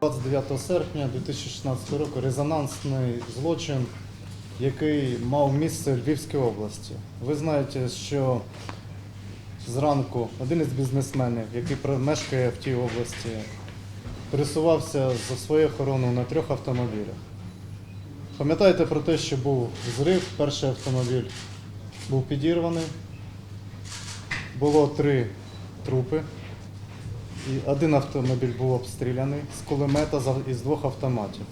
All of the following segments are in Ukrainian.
29 серпня 2016 року резонансний злочин, який мав місце в Львівській області. Ви знаєте, що зранку один із бізнесменів, який мешкає в тій області, пересувався за своєю охороною на трьох автомобілях. Пам'ятаєте про те, що був зрив, перший автомобіль був підірваний, було три трупи. І один автомобіль був обстріляний з кулемета із двох автоматів.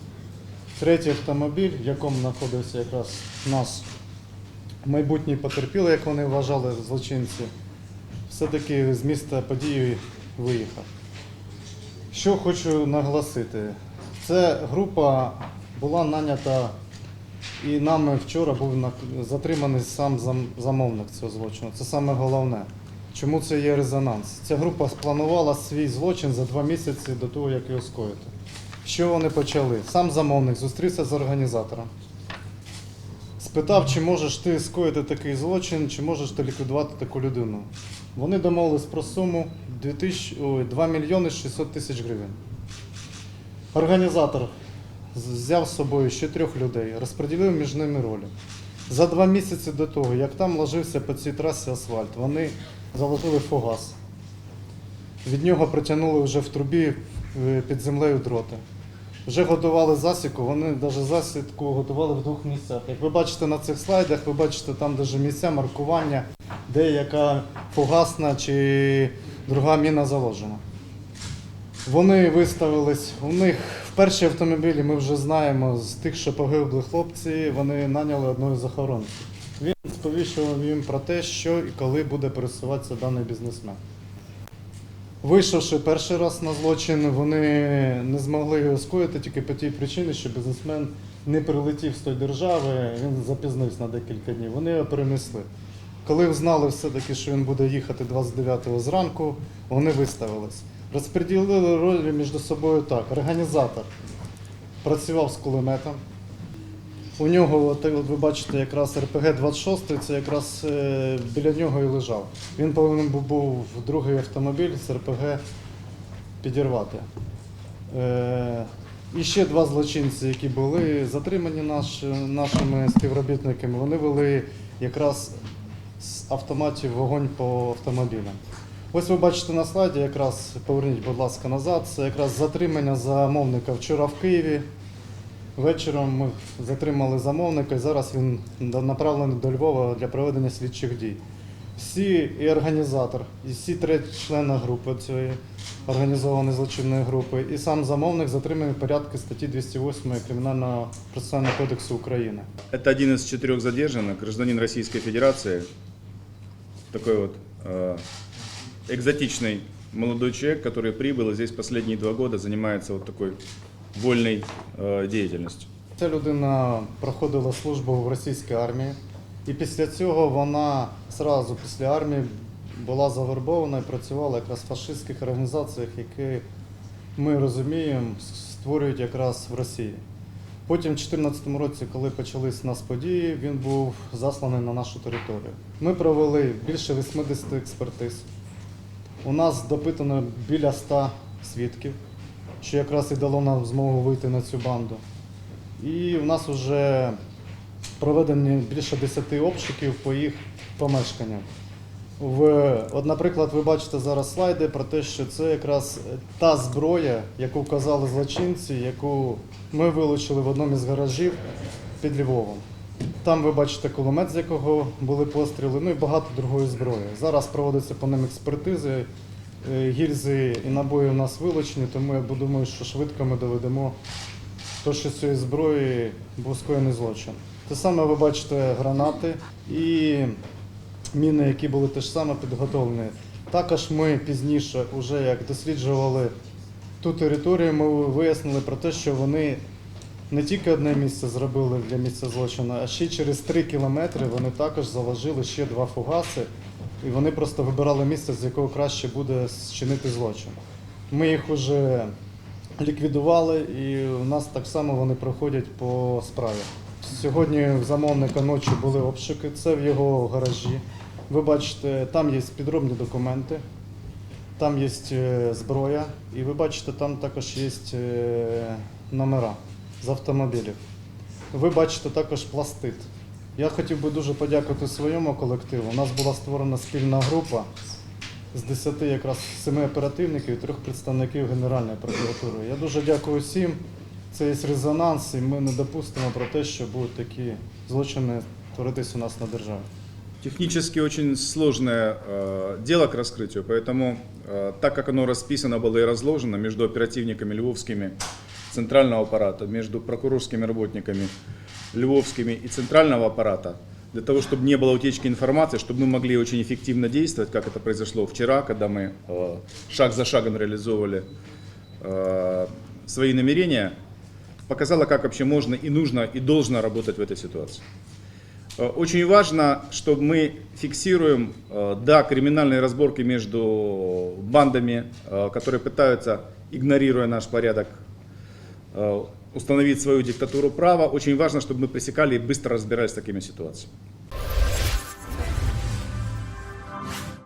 Третій автомобіль, в якому знаходився якраз нас майбутній потерпілий, як вони вважали злочинці, все-таки з міста події виїхав. Що хочу наголосити, ця група була нанята і нами вчора був затриманий сам замовник цього злочину. Це саме головне. Чому це є резонанс? Ця група спланувала свій злочин за два місяці до того, як його скоїти. Що вони почали? Сам замовник зустрівся з організатором. Спитав, чи можеш ти скоїти такий злочин, чи можеш ти ліквідувати таку людину. Вони домовились про суму 2000, ой, 2 мільйони 600 тисяч гривень. Організатор взяв з собою ще трьох людей, розподілив між ними ролі. За два місяці до того, як там ложився по цій трасі асфальт, вони заложили фугас. Від нього протягнули вже в трубі е, під землею дроти. Вже готували засіку, вони навіть засідку готували в двох місцях. Як ви бачите на цих слайдах, ви бачите там даже місця маркування, де яка фугасна чи друга міна заложена. Вони виставились. У них в першій автомобілі ми вже знаємо з тих, що погибли хлопці, вони наняли одного з охоронців. Він сповіщував їм про те, що і коли буде пересуватися даний бізнесмен. Вийшовши перший раз на злочин, вони не змогли його скоїти тільки по тій причині, що бізнесмен не прилетів з тої держави, він запізнився на декілька днів. Вони його перенесли. Коли знали все-таки, що він буде їхати 29-го зранку, вони виставились. Розподілили ролі між собою так. Організатор працював з кулеметом. У нього, от, от ви бачите, якраз РПГ-26, це якраз е, біля нього і лежав. Він повинен був, другий автомобіль з РПГ підірвати. Е, і ще два злочинці, які були затримані наш, нашими співробітниками, вони вели якраз з автоматів вогонь по автомобілям. Ось ви бачите на слайді, якраз поверніть, будь ласка, назад. Це якраз затримання замовника вчора в Києві. Вечором ми затримали замовника і зараз він до- направлений до Львова для проведення слідчих дій. Всі і організатор, і всі три члени групи цієї організованої злочинної групи, і сам замовник затриманий в порядку статті 208 Кримінального процесуального кодексу України. Это один из четырех задержанных, гражданин Российской Федерации. Такой вот э, экзотичный молодой человек, который прибыл и здесь последние два года занимается вот такой вольной э, деятельностью. Ця людина проходила службу в російській армії, і після цього вона зразу після армії була завербована і працювала якраз в фашистських організаціях, які ми розуміємо, створюють якраз в Росії. Потім, в 2014 році, коли почались нас події, він був засланий на нашу територію. Ми провели більше 80 експертиз. У нас допитано біля 100 свідків, що якраз і дало нам змогу вийти на цю банду. І в нас вже проведені більше 10 обшуків по їх помешканням. В, от, наприклад, ви бачите зараз слайди про те, що це якраз та зброя, яку вказали злочинці, яку ми вилучили в одному із гаражів під Львовом. Там ви бачите кулемет, з якого були постріли, ну і багато другої зброї. Зараз проводяться по ним експертизи, гільзи і набої у нас вилучені, тому я думаю, що швидко ми доведемо то, що з цієї зброї був скоєний злочин. Те саме ви бачите гранати і міни, які були теж саме підготовлені. Також ми пізніше, вже як досліджували ту територію, ми вияснили про те, що вони не тільки одне місце зробили для місця злочину, а ще через три кілометри вони також заложили ще два фугаси, і вони просто вибирали місце, з якого краще буде зчинити злочин. Ми їх вже ліквідували, і у нас так само вони проходять по справі. Сьогодні в замовника ночі були обшуки, це в його гаражі. Ви бачите, там є підробні документи. Там є е, зброя, і ви бачите, там також є е, номера з автомобілів. Ви бачите також пластит. Я хотів би дуже подякувати своєму колективу. У нас була створена спільна група з 10 якраз 7 оперативників і трьох представників Генеральної прокуратури. Я дуже дякую всім. Це є резонанс, і ми не допустимо про те, що будуть такі злочини творитись у нас на державі. Технически очень сложное э, дело к раскрытию, поэтому э, так как оно расписано было и разложено между оперативниками львовскими центрального аппарата, между прокурорскими работниками львовскими и центрального аппарата, для того, чтобы не было утечки информации, чтобы мы могли очень эффективно действовать, как это произошло вчера, когда мы э, шаг за шагом реализовывали э, свои намерения, показало, как вообще можно и нужно и должно работать в этой ситуации. Э, Очень важно, что мы фиксируем, да, криминальные разборки между бандами, которые пытаются, игнорируя наш порядок, установить свою диктатуру права. Очень важно, чтобы мы пресекали и быстро разбирались с такими ситуациями.